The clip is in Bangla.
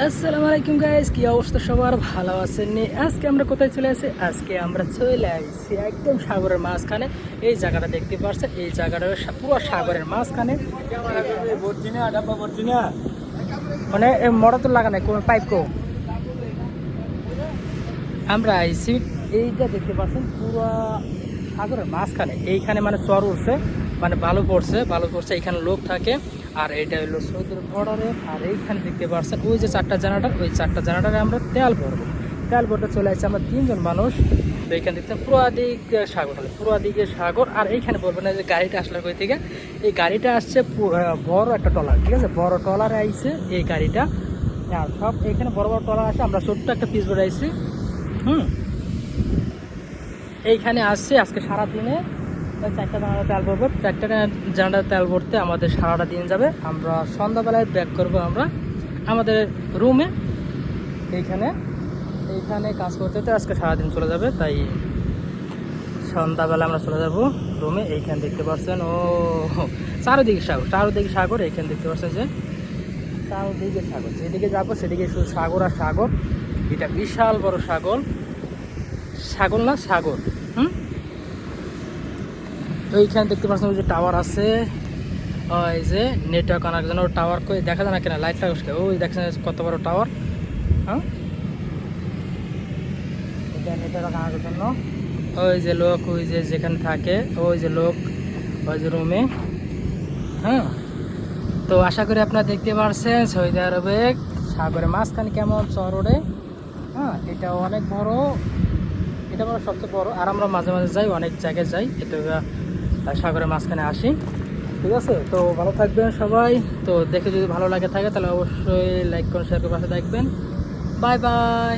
আসসালামু আলাইকুম গাইস কি অবস্থা? সবার ভালো আছেন নি? আজকে আমরা কোথায় চলে আসি? আজকে আমরা চলে আসছি একদম সাগরের মাঝখানে। এই জায়গাটা দেখতে পাচ্ছেন এই জায়গাটা পুরো সাগরের মাঝখানে। মানে মরা তো লাগা নাই, কোন পাইপ কো। আমরা আইসি এইটা দেখতে পাচ্ছেন পুরো সাগরের মাঝখানে। এইখানে মানে চর উঠছে। মানে ভালো পড়ছে ভালো পড়ছে এইখানে লোক থাকে। আর এটা হলো সৌদির বর্ডারে আর এইখানে দেখতে পাচ্ছেন, ওই যে চারটা জানাটার ওই চারটা জানাটারে আমরা তেল ভরবো। তেল ভরতে চলে আসছে আমরা তিনজন মানুষ। তো এইখানে দেখতে পুরো দিক সাগর হলে, পুরো দিকে সাগর। আর এইখানে বলবেন না যে গাড়িটা আসলে কই থেকে? এই গাড়িটা আসছে বড় একটা টলার ঠিক আছে? বড় টলারে আইছে এই গাড়িটা। আর সব এখানে বড় বড় টলার আছে, আমরা ছোট্ট একটা পিস করে আইছি। হুম। এইখানে আসছে আজকে সারাদিনে চারটা জানালা তেল ভরবো। চারটা জানালা তেল ভরতে আমাদের সারাটা দিন যাবে। আমরা সন্ধ্যাবেলায় ব্যাক করব আমরা আমাদের রুমে। এইখানে এইখানে কাজ করতে তো আজকে সারাদিন চলে যাবে, তাই সন্ধ্যাবেলা আমরা চলে যাব রুমে। এইখানে দেখতে পাচ্ছেন, ও, চারোদিকে সাগর চারোদিকে সাগর, এইখানে দেখতে পাচ্ছেন যে চারোদিকে সাগর। যেদিকে যাব সেদিকে শুধু সাগর আর সাগর। এটা বিশাল বড় সাগর। সাগর না, সাগর। হুম? ওইখানে দেখতে পাচ্ছেন ওই যে টাওয়ার আছে। ওই যে নেটওয়ার্ক আনার জন্য টাওয়ার কই দেখা যায় না কেন লাইট লাগাস ওই দেখছেন কত বড় টাওয়ার হ্যাঁ? এটা নেটওয়ার্ক আনার জন্য। ওই যে লোক, ওই যে যেখানে থাকে, ওই যে লোক, ওই যে রুমে হ্যাঁ? তো আশা করি আপনারা দেখতে পারছেন সৌদি আরবে সাগরের মাঝখানে কেমন চরড়ে হ্যাঁ এটা অনেক বড়, এটা বড় সবচেয়ে বড়। আর আমরা মাঝে মাঝে যাই, অনেক জায়গায় যাই। এটা সাগরের মাঝখানে আসি। ঠিক আছে তো ভালো থাকবেন সবাই। তো দেখে যদি ভালো লাগে থাকে তাহলে অবশ্যই লাইক করুন শেয়ার করে পাশে দেখবেন বাই বাই